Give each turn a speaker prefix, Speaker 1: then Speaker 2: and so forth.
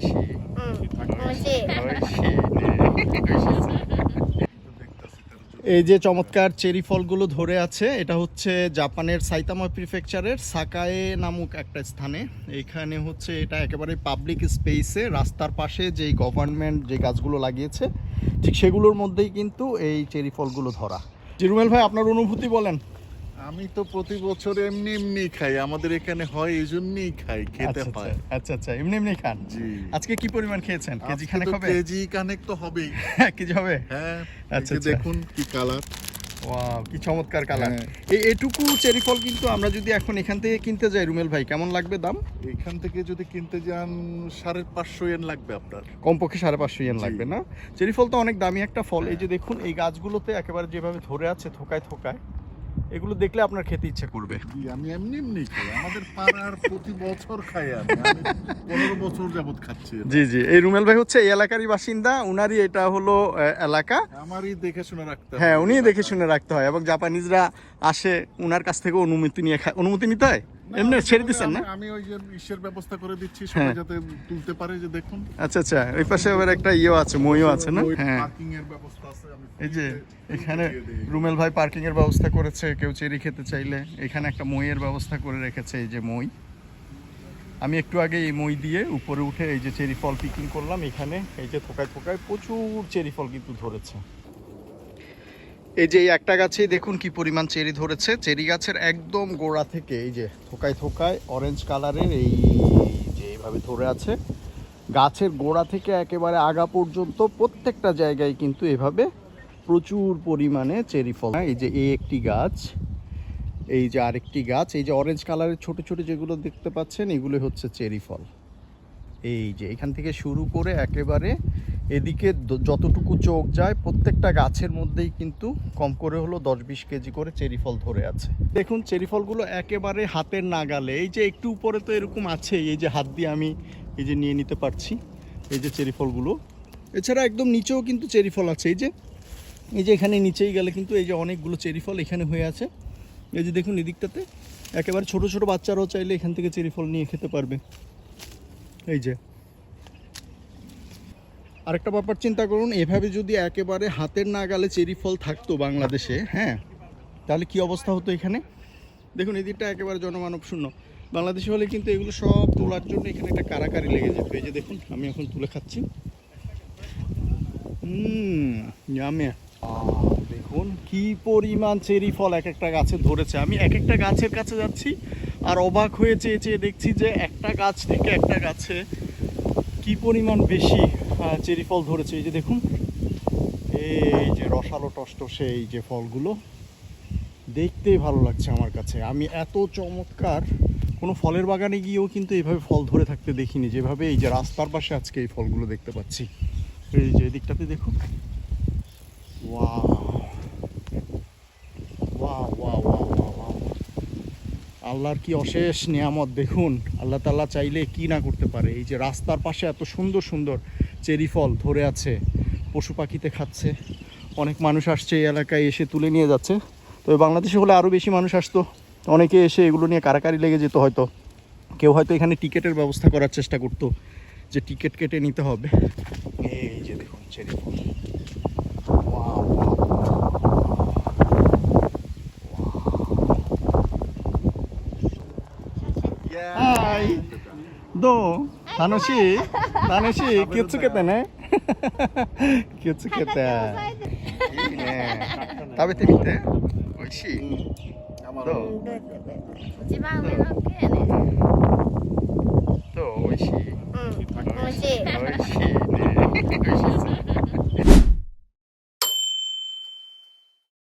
Speaker 1: 味しい
Speaker 2: うん美味しい
Speaker 1: 美味しいね美味しい এই যে চমৎকার চেরি ফলগুলো ধরে আছে এটা হচ্ছে জাপানের সাইতামা প্রিফেকচারের সাকায়ে নামক একটা স্থানে এইখানে হচ্ছে এটা একেবারে পাবলিক স্পেসে রাস্তার পাশে যেই গভর্নমেন্ট যে গাছগুলো লাগিয়েছে ঠিক সেগুলোর মধ্যেই কিন্তু এই চেরি ফলগুলো ধরা জিরুমেল ভাই আপনার অনুভূতি বলেন
Speaker 3: আমি তো প্রতি বছর এমনি এমনি খাই। আমাদের এখানে হয় এই জন্যই খাই খেতে
Speaker 1: আচ্ছা,
Speaker 3: হয়
Speaker 1: আচ্ছা, আচ্ছা আচ্ছা এমনি এমনি খান।
Speaker 3: জি।
Speaker 1: আজকে কি পরিমাণ খেয়েছেন? কেজি খানেক হবে?
Speaker 3: কেজি কানেক তো হবেই।
Speaker 1: কেজি হবে?
Speaker 3: হ্যাঁ
Speaker 1: আচ্ছা,
Speaker 3: আচ্ছা। দেখুন কি কালার।
Speaker 1: ওয়াও কি চমৎকার কালার।
Speaker 3: হ্যাঁ।
Speaker 1: এই এটুকু চেরি ফল কিন্তু আমরা যদি এখন এখান থেকে কিনতে যাই রুমেল ভাই কেমন লাগবে দাম?
Speaker 3: এখান থেকে যদি কিনতে যান সাড়ে পাঁচশো এন লাগবে আপনার।
Speaker 1: কমপক্ষে সাড়ে পাঁচশো ইয়েন লাগবে না? চেরি ফল তো অনেক দামি একটা ফল। এই
Speaker 3: হ্যাঁ।
Speaker 1: যে দেখুন এই গাছগুলোতে একেবারে যেভাবে ধরে আছে থোকায় থোকায় এগুলো দেখলে আপনার খেতে ইচ্ছে করবে।
Speaker 3: জি, আমি এমনি এমনি খাই। আমাদের পাড়ার প্রতি বছর খাই আমি পনেরো বছর যাবত খাচ্ছি
Speaker 1: জি জি। এই রুমেল ভাই হচ্ছে এই এলাকারই বাসিন্দা। উনারই এটা হলো এলাকা।
Speaker 3: আমারই দেখে শুনে রাখতে
Speaker 1: হ্যাঁ
Speaker 3: উনিই
Speaker 1: উনি দেখে শুনে রাখতে হয় এবং জাপানিজরা আসে উনার কাছ থেকে অনুমতি নিয়ে খায় অনুমতি নিতে হয়? এমনি ছেড়ে দিচ্ছেন না?
Speaker 3: আমি- ওই যে ইসের ব্যবস্থা করে দিচ্ছি
Speaker 1: হ্যাঁ।
Speaker 3: সবাই যাতে তুলতে পারে যে দেখুন।
Speaker 1: আচ্ছা আচ্ছা ওই পাশে আবার একটা ইয়েও আছে মইও আছে না? হ্যাঁ।
Speaker 3: পার্কিং এর ব্যবস্থা আছে আমি
Speaker 1: এই যে এখানে রুমেল ভাই পার্কিং এর ব্যবস্থা করেছে কেউ চেরি খেতে চাইলে। এখানে একটা মইয়ের ব্যবস্থা করে রেখেছে এই যে মই। আমি একটু আগে এই মই দিয়ে উপরে উঠে এই যে চেরি ফল পিকিং করলাম এখানে এই যে থোকায় থোকায় প্রচুর চেরি ফল কিন্তু ধরেছে। এই যে এই একটা গাছেই দেখুন কি পরিমাণ চেরি ধরেছে। চেরি গাছের একদম গোড়া থেকে এই যে থোকায় থোকায় অরেঞ্জ কালারের এই যে এইভাবে ধরে আছে। গাছের গোড়া থেকে একেবারে আগা পর্যন্ত প্রত্যেকটা জায়গায় কিন্তু এভাবে প্রচুর পরিমাণে চেরি ফল। এই যে এই একটি গাছ, এই যে আরেকটি গাছ, এই যে অরেঞ্জ কালারের ছোট ছোট যেগুলো দেখতে পাচ্ছেন এগুলো হচ্ছে চেরি ফল। এই যে এখান থেকে শুরু করে একেবারে এদিকে যতটুকু চোখ যায়, প্রত্যেকটা গাছের মধ্যেই কিন্তু কম করে হলো দশ বিশ কেজি করে চেরি ফল ধরে আছে। দেখুন, চেরি ফলগুলো একেবারে হাতের নাগালে, এই যে একটু উপরে তো এরকম আছে এই যে হাত দিয়ে আমি এই যে নিয়ে নিতে পারছি, এই যে চেরি ফলগুলো। এছাড়া একদম নিচেও কিন্তু চেরি ফল আছে, এই যে এই যে এখানে নিচেই গেলে কিন্তু এই যে অনেকগুলো চেরি ফল এখানে হয়ে আছে। এই যে দেখুন এদিকটাতে, একেবারে ছোট ছোট বাচ্চারাও চাইলে এখান থেকে চেরি ফল নিয়ে খেতে পারবে। এই যে আরেকটা ব্যাপার চিন্তা করুন, এভাবে যদি একেবারে হাতের নাগালে চেরি ফল থাকতো বাংলাদেশে হ্যাঁ তাহলে কি অবস্থা হতো এখানে? দেখুন, এই দিকটা একেবারে জনমানব শূন্য। বাংলাদেশে হলে কিন্তু এগুলো সব তোলার জন্য এখানে একটা কারাকারি লেগে যেত। এই যে দেখুন, আমি এখন তুলে খাচ্ছি। হুম দেখুন, কি পরিমাণ চেরি ফল এক একটা গাছে ধরেছে। আমি এক একটা গাছের কাছে যাচ্ছি আর অবাক হয়ে চেয়ে চেয়ে দেখছি যে একটা গাছ থেকে একটা গাছে কি পরিমাণ বেশি চেরি ফল ধরেছে। এই যে দেখুন, এই যে রসালো টসটসে এই যে ফলগুলো, দেখতেই ভালো লাগছে আমার কাছে। আমি এত চমৎকার, কোনো ফলের বাগানে গিয়েও কিন্তু এইভাবে ফল ধরে থাকতে দেখিনি। যেভাবে এই যে রাস্তার পাশে আজকে এই ফলগুলো দেখতে পাচ্ছি। এই যে এদিকটাতে দেখুন। আল্লাহর কি অশেষ নিয়ামত, দেখুন। আল্লাহ তাল্লাহ চাইলে কি না করতে পারে। এই যে রাস্তার পাশে এত সুন্দর সুন্দর চেরি ফল ধরে আছে পশু পাখিতে খাচ্ছে। অনেক মানুষ আসছে এই এলাকায় এসে তুলে নিয়ে যাচ্ছে। তবে বাংলাদেশে হলে আরও বেশি মানুষ আসতো। অনেকে এসে এগুলো নিয়ে কারাকারি লেগে যেত হয়তো। কেউ হয়তো এখানে টিকিটের ব্যবস্থা করার চেষ্টা করতো যে টিকিট কেটে নিতে হবে। এই যে দেখুন চেরি ফল। হাই どう？楽しい？楽しい？気をつけてね。気をつけて。いいね。食べてみて。美味しい、どう？
Speaker 2: 一番上の系ね。
Speaker 1: どう？美味しい。
Speaker 2: うん。美味しい。美味しいね。
Speaker 1: 美味しい